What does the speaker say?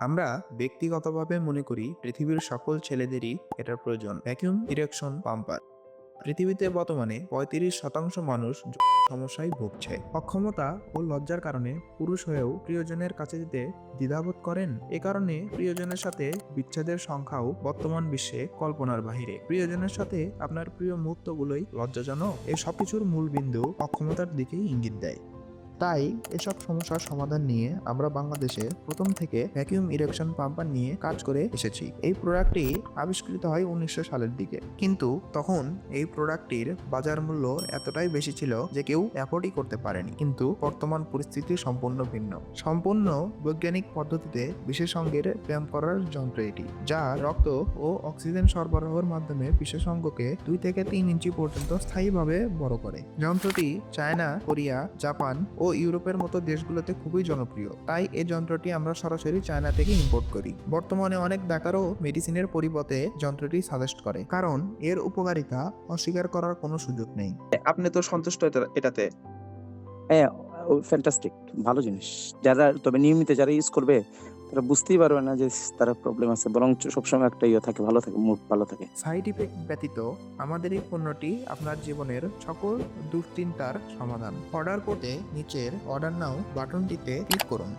আমরা ব্যক্তিগতভাবে মনে করি পৃথিবীর সকল ছেলেদেরই এটার প্রয়োজন। ভ্যাকিউম ইরেকশন পাম্পার পৃথিবীতে বর্তমানে পঁয়ত্রিশ শতাংশ মানুষ সমস্যায় ভুগছে। অক্ষমতা ও লজ্জার কারণে পুরুষ হয়েও প্রিয়জনের কাছে যেতে দ্বিধাবোধ করেন। এ কারণে প্রিয়জনের সাথে বিচ্ছেদের সংখ্যাও বর্তমান বিশ্বে কল্পনার বাহিরে। প্রিয়জনের সাথে আপনার প্রিয় মুহূর্তগুলোই লজ্জাজনক। এ সবকিছুর মূল বিন্দু অক্ষমতার দিকেই ইঙ্গিত দেয়। তাই এসব সমস্যার সমাধান নিয়ে আমরা বাংলাদেশে প্রথম থেকে ভ্যাকিউম ইরেকশন পাম্পার নিয়ে কাজ করে এসেছি। এই প্রোডাক্টটি আবিষ্কৃত হয় উনিশশো সালের দিকে। কিন্তু তখন এই প্রোডাক্টটির বাজার মূল্য এতটাই বেশি ছিল যে কেউ অ্যাফোর্ডই করতে পারেনি। কিন্তু বর্তমান পরিস্থিতি সম্পূর্ণ ভিন্ন। সম্পূর্ণ বৈজ্ঞানিক পদ্ধতিতে বিশেষজ্ঞের ব্যায়াম করার যন্ত্র এটি, যা রক্ত ও অক্সিজেন সরবরাহের মাধ্যমে বিশেষজ্ঞকে দুই থেকে তিন ইঞ্চি পর্যন্ত স্থায়ীভাবে বড় করে। যন্ত্রটি চায়না, কোরিয়া, জাপান ও ইউরোপের মতো দেশগুলোতে খুবই জনপ্রিয়। তাই এই যন্ত্রটি আমরা সরাসরি চায়না থেকে ইম্পোর্ট করি। বর্তমানে অনেক ডাক্তারও মেডিসিনের পরিবর্তে যন্ত্রটি সাজেস্ট করে। কারণ এর উপকারিতা অস্বীকার করার কোনো সুযোগ নেই। আপনি তো সন্তুষ্ট এটা- এটাতে? হ্যাঁ ফ্যান্টাস্টিক ভালো জিনিস। যারা তবে নিয়মিত যারা ইউজ করবে, তারা বুঝতেই পারবে না যে তারা প্রবলেম আছে। বরং সবসময় একটা ইয়ে থাকে, ভালো থাকে মুড ভালো থাকে। সাইড ইফেক্ট ব্যতীত আমাদের এই পণ্যটি আপনার জীবনের সকল দুশ্চিন্তার সমাধান। অর্ডার করতে নিচের অর্ডার নাও বাটনটিতে ক্লিক করুন।